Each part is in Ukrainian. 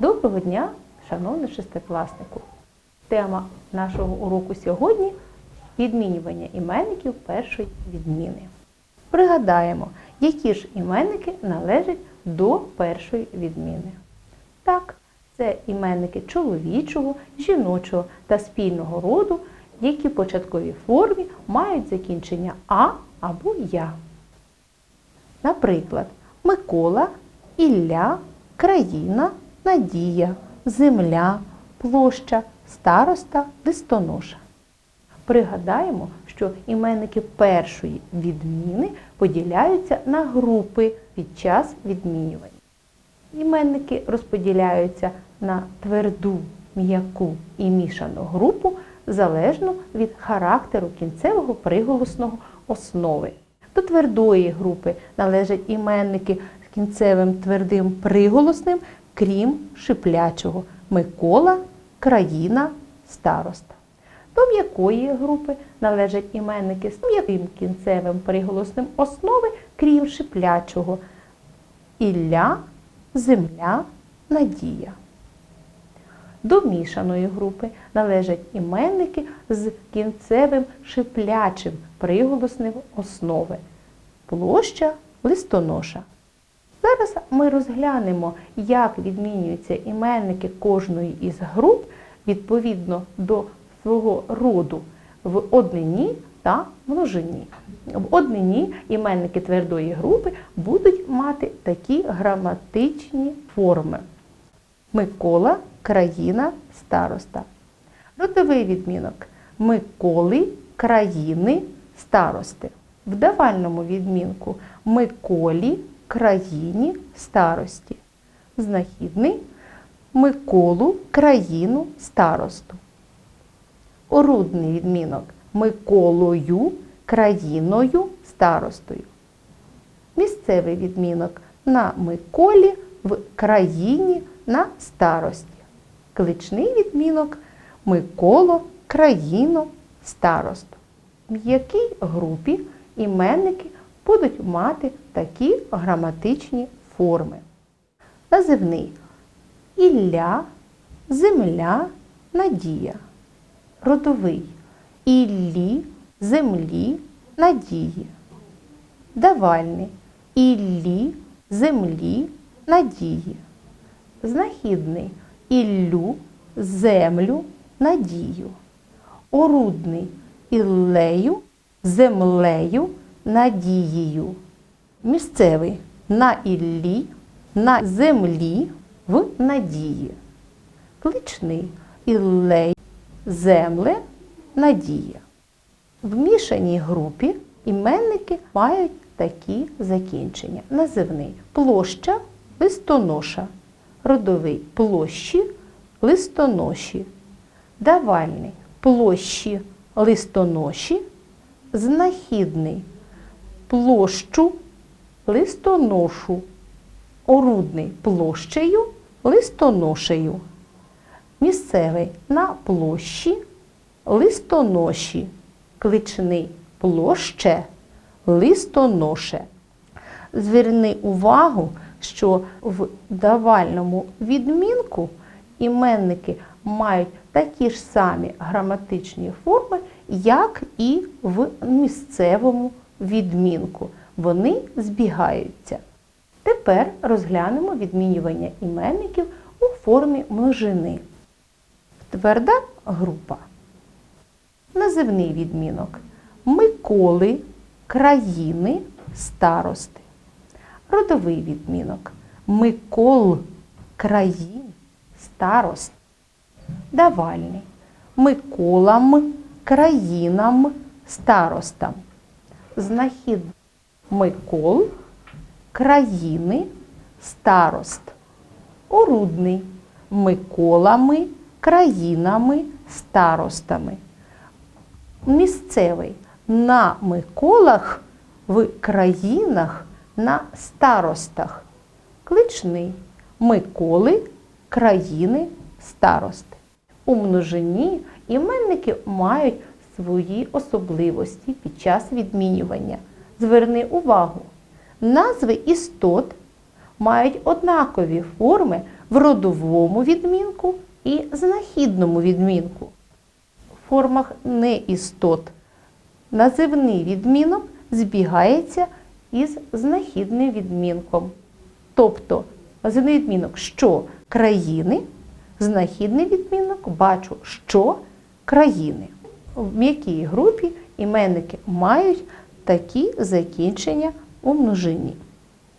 Доброго дня, шановний шестикласнику! Тема нашого уроку сьогодні відмінювання іменників першої відміни. Пригадаємо, які ж іменники належать до першої відміни. Так, це іменники чоловічого, жіночого та спільного роду, які в початковій формі мають закінчення А або Я. Наприклад, Микола, Ілля, країна, надія, земля, площа, староста, листоноша. Пригадаємо, що іменники першої відміни поділяються на групи під час відмінювання. Іменники розподіляються на тверду, м'яку і мішану групу залежно від характеру кінцевого приголосного основи. До твердої групи належать іменники з кінцевим твердим приголосним, крім шиплячого Микола, країна, староста. До м'якої групи належать іменники з м'яким кінцевим приголосним основи, крім шиплячого Ілля, земля, надія. До мішаної групи належать іменники з кінцевим шиплячим приголосним основи площа, листоноша. Зараз ми розглянемо, як відмінюються іменники кожної із груп відповідно до свого роду в однині та множині. В однині іменники твердої групи будуть мати такі граматичні форми. Микола, країна, староста. Родовий відмінок Миколи, країни, старости. В давальному відмінку Миколі, країні, старості. Знахідний Миколу, країну, старосту. Орудний відмінок Миколою, країною, старостою. Місцевий відмінок на Миколі, в країні, на старості. Кличний відмінок Миколо, країно, старосту. В м'якій групі іменники будуть мати такі граматичні форми. Називний Ілля, земля, надія. Родовий Іллі, землі, надії. Давальний Іллі, землі, надії. Знахідний Іллю, землю, надію. Орудний Іллею, землею, надією. Місцевий на Іллі, на землі, в надії. Кличний Іллей, земле, надія. В мішаній групі іменники мають такі закінчення. Називний площа, листоноша, родовий площі, листоноші, давальний площі, листоноші, знахідний площу, листоношу, орудний площею, листоношею, місцевий на площі, листоноші, кличний площе, листоноше. Зверни увагу, що в давальному відмінку іменники мають такі ж самі граматичні форми, як і в місцевому відмінку. Вони збігаються. Тепер розглянемо відмінювання іменників у формі множини. Тверда група. Називний відмінок Миколи, країни, старости. Родовий відмінок Микол, країн, старост. Давальний Миколам, країнам, старостам. Знахід Микол, країни, старост. Орудний Миколами, країнами, старостами. Місцевий на Миколах, в країнах, на старостах. Кличний Миколи, країни, старости. У множині іменники мають свої особливості під час відмінювання. Зверни увагу, назви істот мають однакові форми в родовому відмінку і знахідному відмінку. В формах неістот називний відмінок збігається із знахідним відмінком. Тобто називний відмінок що країни, знахідний відмінок бачу, що країни. В м'якій групі іменники мають такі закінчення у множині.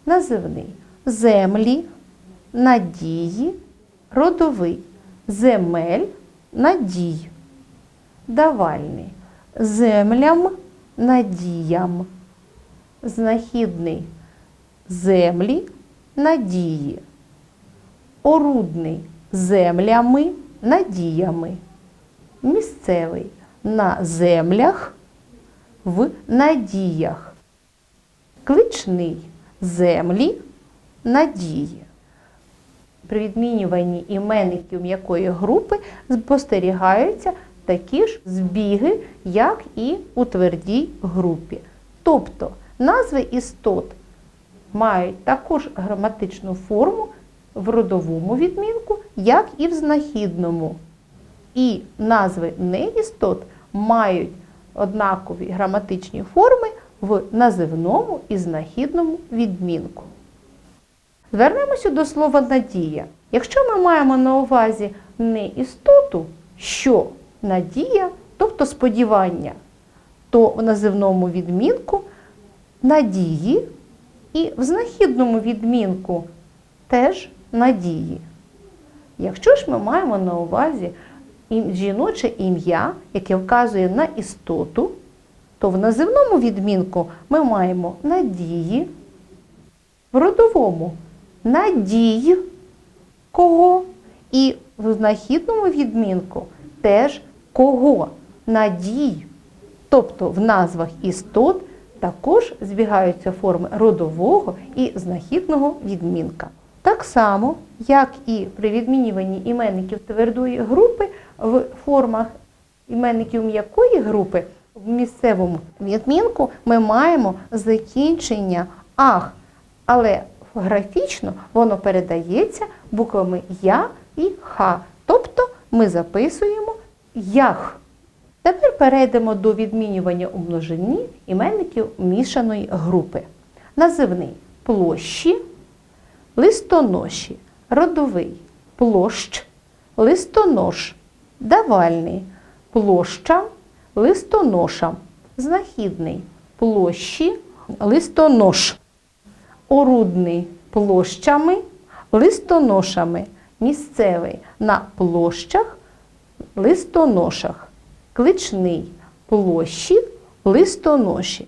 Називний землі, надії, родовий земель, надій. Давальний землям, надіям. Знахідний землі, надії. Орудний землями, надіями. Місцевий на землях, в надіях. Кличний землі, надії. При відмінюванні іменників м'якої групи спостерігаються такі ж збіги, як і у твердій групі. Тобто назви істот мають також граматичну форму в родовому відмінку, як і в знахідному. І назви неістот мають однакові граматичні форми в називному і знахідному відмінку. Звернемося до слова надія. Якщо ми маємо на увазі не істоту, що надія, тобто сподівання, то в називному відмінку надії і в знахідному відмінку теж надії. Якщо ж ми маємо на увазі жіноче ім'я, яке вказує на істоту, то в називному відмінку ми маємо надії, в родовому надій кого, і в знахідному відмінку теж кого, надій. Тобто в назвах істот також збігаються форми родового і знахідного відмінка. Так само, як і при відмінюванні іменників твердої групи в формах іменників м'якої групи, в місцевому відмінку ми маємо закінчення ах, але графічно воно передається буквами Я і Х. Тобто ми записуємо ях. Тепер перейдемо до відмінювання у множині іменників мішаної групи. Називний площі, листоноші, родовий площ, листонож, давальний площа, листоношам, знахідний площі, листонож, орудний площами, листоношами, місцевий на площах, листоношах, кличний площі, листоноші.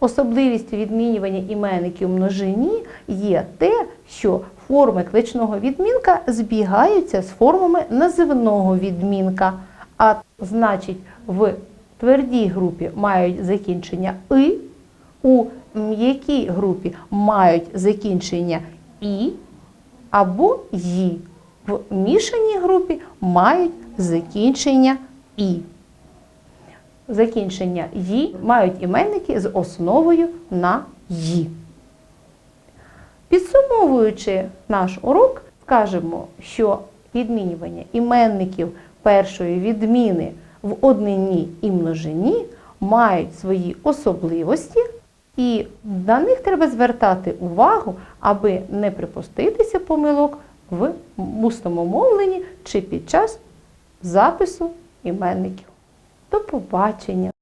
Особливістю відмінювання іменників множині є те, що форми кличного відмінка збігаються з формами називного відмінка, а значить в твердій групі мають закінчення и, у м'якій групі мають закінчення і або ї. В мішаній групі мають закінчення і закінчення «ї» мають іменники з основою на «ї». Підсумовуючи наш урок, скажемо, що відмінювання іменників першої відміни в однині і множині мають свої особливості, і на них треба звертати увагу, аби не припуститися помилок в усному мовленні чи під час запису іменників. До побачення!